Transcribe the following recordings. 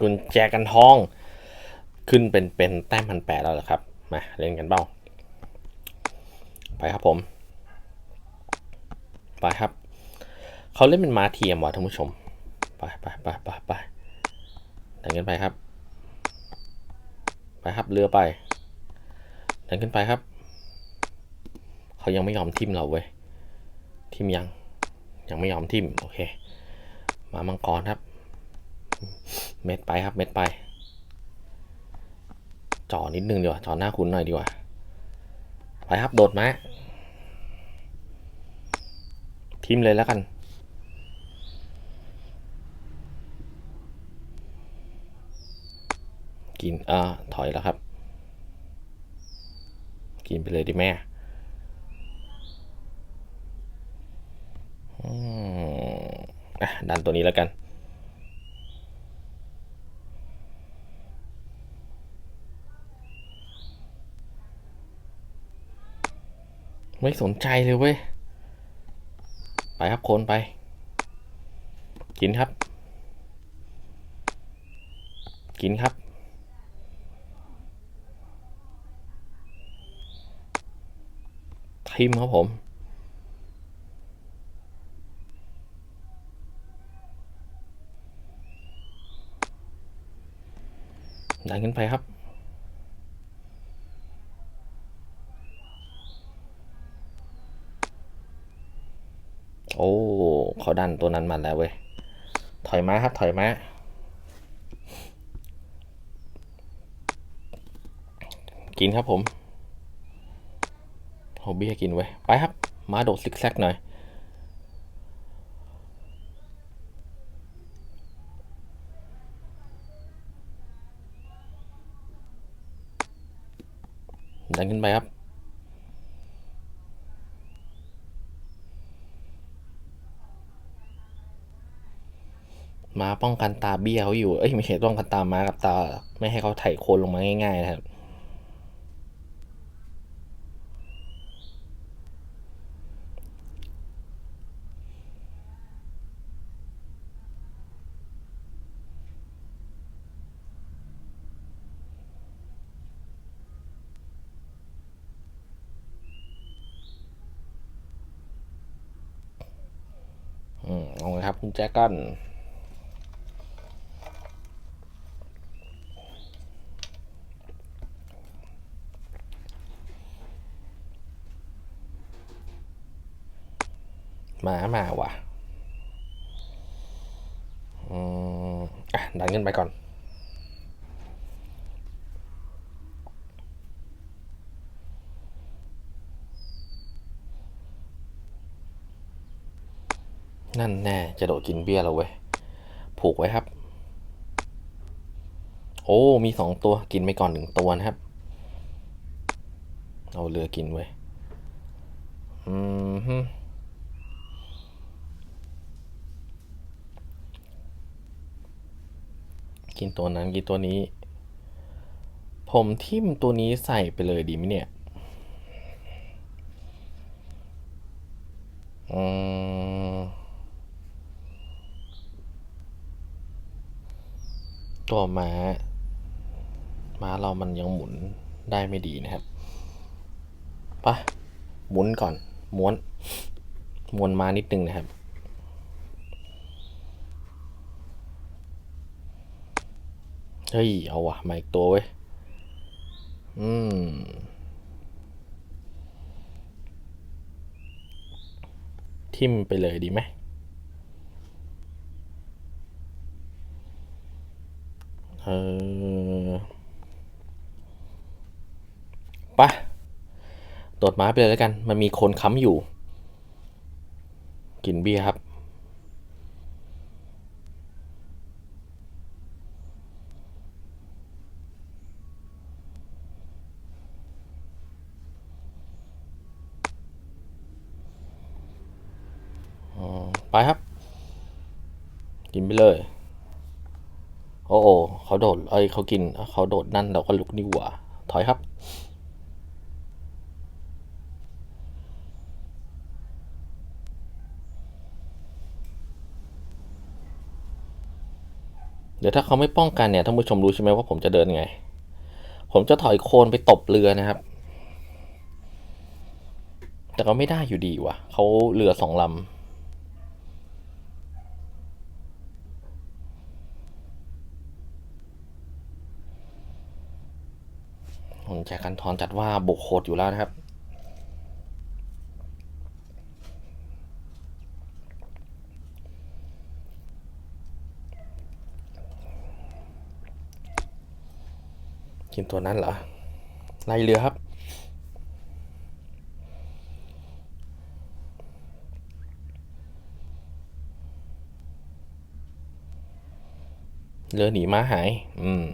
กุญแจกันทอง ขึ้นเป็นเป็นแต้มพันแปดแล้วเหรอครับ มาเล่นกันเบ้า ไปครับผม ไปครับ เขาเล่นเป็นม้าเทียมว่ะท่านผู้ชม ไปไปไปไปไปเดินกันไปครับ ไปครับเรือไปเดินขึ้นไปครับ เขายังไม่ยอมทิมเราเว้ยทิมยัง ยังไม่ยอมทิมโอเค มามังกรครับ เม็ดไปครับเม็ดไปจ่อนิดนึงดีกว่าจ่อหน้าคุณหน่อยดีกว่า ไปครับโดดมาทิมเลยแล้วกัน กินเอ่าถอยแล้วครับ กินไปเลยดิแม่อะดันตัวนี้แล้วกัน ไม่สนใจเลยเว้ย ไปครับคนไป กินครับ กินครับ ทิมครับผมดันขึ้นไปครับ โอ้ เขาดันตัวนั้นมาแล้วเว้ย ถอยมาครับ ถอยมา กินครับผมเอาเบี้กินไว้ย ไปครับ มาโดดซิกแซกหน่อย ดันขึ้นไปครับ มาป้องกันตาเบี้ยเขาอยู่ เอ้ยไม่ใช่ป้องกันตามากับตา ไม่ให้เขาไถโคนลงมาง่ายๆนะครับอืมเอาเลยครับคุณแจ็คกัน มามาว่ะอืมอะดันขึ้นไปก่อนนั่นแน่ จะโดดกินเบี้ยเราเว้ย ผูกไว้ครับ โอ้ มีสองตัว กินไปก่อนหนึ่งตัวนะครับ เอาเรือกินไว้ย อืม กินตัวนั้นกินตัวนี้ ผมทิ่มตัวนี้ใส่ไปเลยดีไหมเนี่ยอืมตัวม้า ม้าเรามันยังหมุนได้ไม่ดีนะครับไปะหมุนก่อน ม้วน ม้วนมานิดนึงนะครับ เฮ้ย เอาวะมาอีกตัวเว้ย อืม ทิมไปเลยดีไหม เออไปะโดดม้าไปเลยแล้วกัน มันมีคนค้ำอยู่ กินเบียร์ครับ อ๋อ ไปครับ กินไปเลย โอ้โอเขาโดดเอ้ยเขากินเขาโดดนั่นเราก็ลุกนี่หว่าถอยครับเดี๋ยวถ้าเขาไม่ป้องกันเนี่ยท่านผู้ชมรู้ใช่ไหมว่าผมจะเดินไง ผมจะถอยโคลนไปตบเรือนะครับ แต่ก็ไม่ได้อยู่ดีว่ะเขาเรือสองลำ ผมแจกันทอนจัดว่าบุกโคตรอยู่แล้วนะครับ กินตัวนั้นเหรอ ไล่เรือครับเรือหนีม้าหาย อืม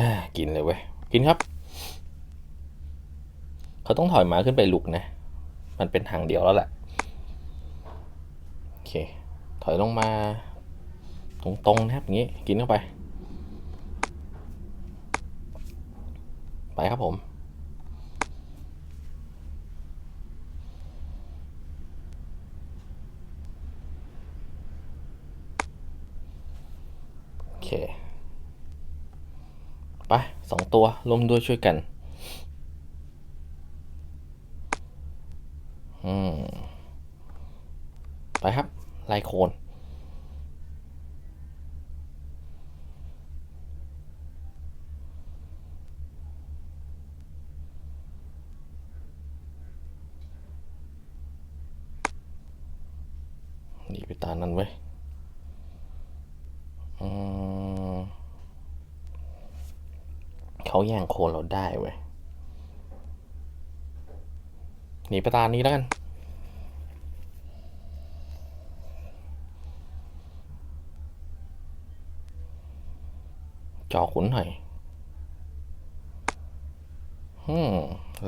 น่ากินเลยเว้ย กินครับ เขาต้องถอยม้าขึ้นไปลุกนะ มันเป็นทางเดียวแล้วแหละ โอเค ถอยลงมา ตรงๆนะครับอย่างนี้ กินเข้าไป ไปครับผมโอเค ไปสองตัวร่วมด้วยช่วยกัน อืม ไปครับไลโคนไปตามนั้นไว้ยอืม เขาแย่งโคนเราได้เว้ยหนีไปตามนี้แล้วกันจอขุนหน่อยอืม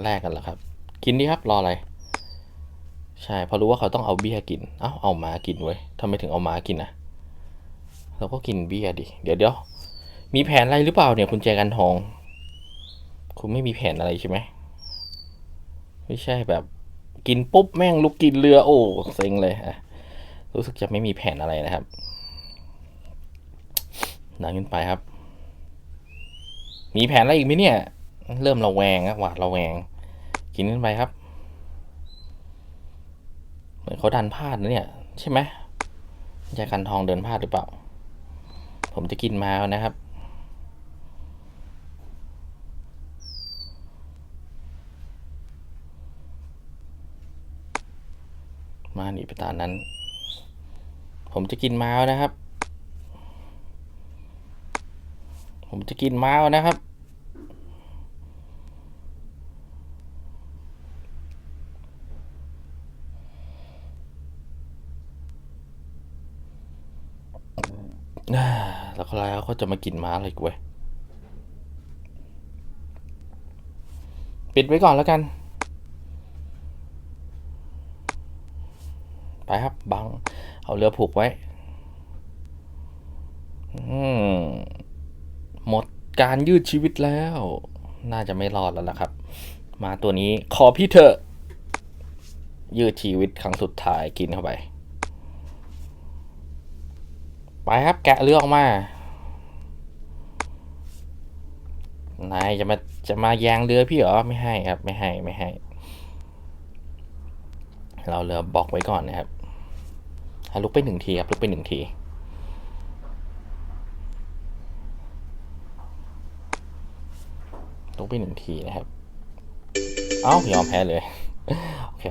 แลกกันเหรอครับ กินดีครับ รออะไร ใช่เพราะรู้ว่าเขาต้องเอาเบี้ยกิน เอ้า เอาหมากินเว้ยทำไมถึงเอาหมากินนะเราก็กินเบี้ยดิ เดี๋ยวเดี๋ยว มีแผนอะไรหรือเปล่าเนี่ย คุณแจกันทอง คุณไม่มีแผนอะไรใช่ไหม ไม่ใช่แบบ กินปุ๊บแม่งลุกกินเรือ โอ้เซ็งเลยอะรู้สึกจะไม่มีแผนอะไรนะครับดังขึ้นไปครับ มีแผนอะไรอีกไหมเนี่ย เริ่มระแวงอะหวาดระแวง กินขึ้นไปครับ เหมือนเขาดันพลาดนะเนี่ย ใช่ไหมยายกันทองเดินพลาดหรือเปล่า ผมจะกินมาแล้วนะครับ มาหนีไปตามนั้น ผมจะกินม้าวนะครับ ผมจะกินม้าวนะครับอ่าแล้วก็แล้วเขาจะมากินม้าอะไรกูเว้ยปิดไว้ก่อนแล้วกัน ไปครับบัง เอาเรือผูกไว้อืมหมดการยืดชีวิตแล้ว น่าจะไม่รอดแล้วล่ะครับ มาตัวนี้ขอพี่เถอะ ยืดชีวิตครั้งสุดท้ายกินเข้าไป ไปครับแกะเรือออกมานายจะมาจะมาแยงเรือพี่เหรอไม่ให้ครับ ไม่ให้ไม่ให้ เราเรือบอกไว้ก่อนนะครับ ลุกไปหนึ่งทีครับลุกไปหนึ่งทีลุกไปหนึ่งทีนะครับ เอ้ายอมแพ้เลย โอเค